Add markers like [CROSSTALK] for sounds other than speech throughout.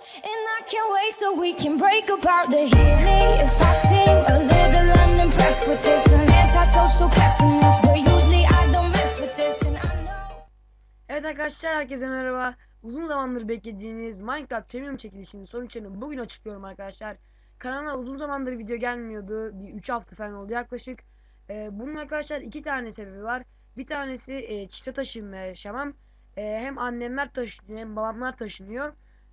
And I can't wait so we can break apart to hear me if I seem a little unimpressed with this. An antisocial pessimist, but usually I don't mess with this, and I know. Evet arkadaşlar herkese merhaba. Uzun zamandır beklediğiniz Minecraft Premium çekilişinin sonuçlarını bugün açıklıyorum arkadaşlar. Kanala uzun zamandır video gelmiyordu. Bir 3 hafta falan oldu yaklaşık. Ee, bunun arkadaşlar iki tane sebebi var. Bir tanesi e, çite taşınmaya yaşamam. E, hem annemler taşınıyor hem babamlar taşınıyor.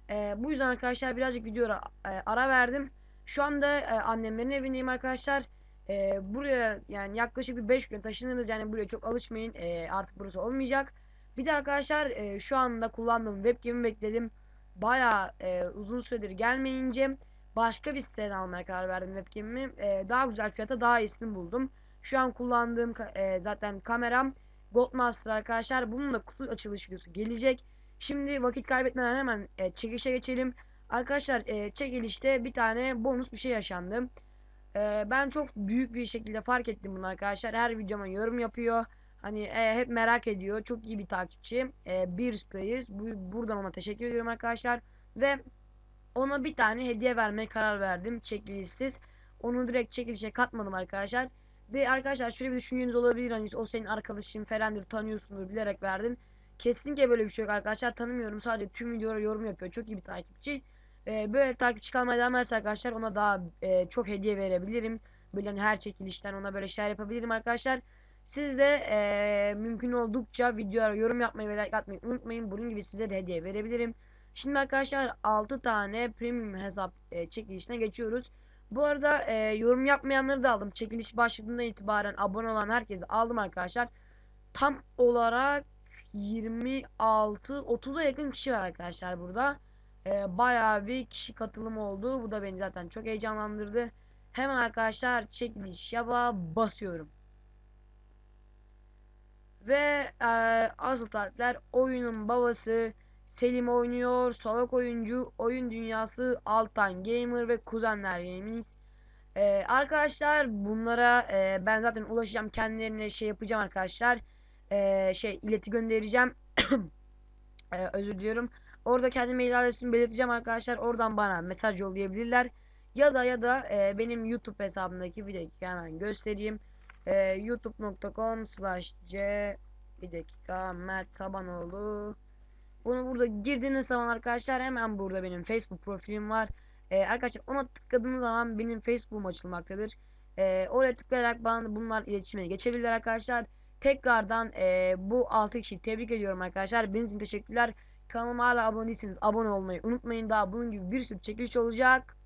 E, bu yüzden arkadaşlar birazcık videoya e, ara verdim. Şu anda e, annemlerin evindeyim arkadaşlar. E, buraya yani yaklaşık bir 5 gün taşınırız. Yani buraya çok alışmayın. E, artık burası olmayacak. Bir de arkadaşlar e, şu anda kullandığım webcam'i bekledim. Baya uzun süredir gelmeyince başka bir siteden almaya karar verdim webcam'imi. E, daha güzel fiyata daha iyisini buldum. Şu an kullandığım e, zaten kameram Goldmaster arkadaşlar. Bunun da kutu açılış videosu gelecek. Şimdi vakit kaybetmeden hemen e, çekilişe geçelim. Arkadaşlar e, çekilişte bir tane bonus bir şey yaşandı. E, ben çok büyük bir şekilde fark ettim bunu arkadaşlar. Her videoma yorum yapıyor. Hani e, hep merak ediyor. Çok iyi bir takipçi. E, Beers Players. Bu, buradan ona teşekkür ediyorum arkadaşlar. Ve ona bir tane hediye vermeye karar verdim. Çekilişsiz. Onu direkt çekilişe katmadım arkadaşlar. Ve arkadaşlar şöyle bir düşünceniz olabilir. Hani o senin arkadaşın falandır tanıyorsundur bilerek verdin. Kesinlikle böyle bir şey yok arkadaşlar. Tanımıyorum. Sadece tüm videolara yorum yapıyor. Çok iyi bir takipçi. E, böyle takipçi kalmaya devam ederse arkadaşlar ona daha e, çok hediye verebilirim. Böyle hani her çekilişten ona böyle şeyler yapabilirim arkadaşlar. Siz de eee, mümkün oldukça videoya yorum yapmayı ve like atmayı unutmayın. Bunun gibi size de hediye verebilirim. Şimdi arkadaşlar 6 tane premium hesap eee, çekilişine geçiyoruz. Bu arada eee, yorum yapmayanları da aldım. Çekiliş başladığından itibaren abone olan herkesi aldım arkadaşlar. Tam olarak 26-30'a yakın kişi var arkadaşlar burada. Eee bayağı bir kişi katılım oldu. Bu da beni zaten çok heyecanlandırdı. Hemen arkadaşlar çekiliş yaba basıyorum. Ve e, asıl tatiller oyunun babası Selim oynuyor. Solak oyuncu, oyun dünyası, Altan Gamer ve Kuzenler Gaming. E, arkadaşlar bunlara e, ben zaten ulaşacağım. Kendilerine şey yapacağım arkadaşlar. E, şey ileti göndereceğim. [CLEARS THROAT] E, özür diliyorum. Orada kendi mail adresimi belirteceğim arkadaşlar. Oradan bana mesaj yollayabilirler. Ya da ya da e, benim YouTube hesabımdaki bir dakika hemen göstereyim. E, youtube.com slash c bir dakika Mert Tabanoğlu. Bunu burada girdiğiniz zaman arkadaşlar hemen burada benim Facebook profilim var. E, arkadaşlar ona tıkladığınız zaman benim Facebook'um açılmaktadır. E, oraya tıklayarak bana bunlar iletişime geçebilirler arkadaşlar. Tekrardan e, bu 6 kişiyi tebrik ediyorum arkadaşlar. Benim için teşekkürler. Kanalıma hala abone değilseniz abone olmayı unutmayın. Daha bunun gibi bir sürü çekiliş olacak.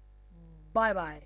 Bay bay.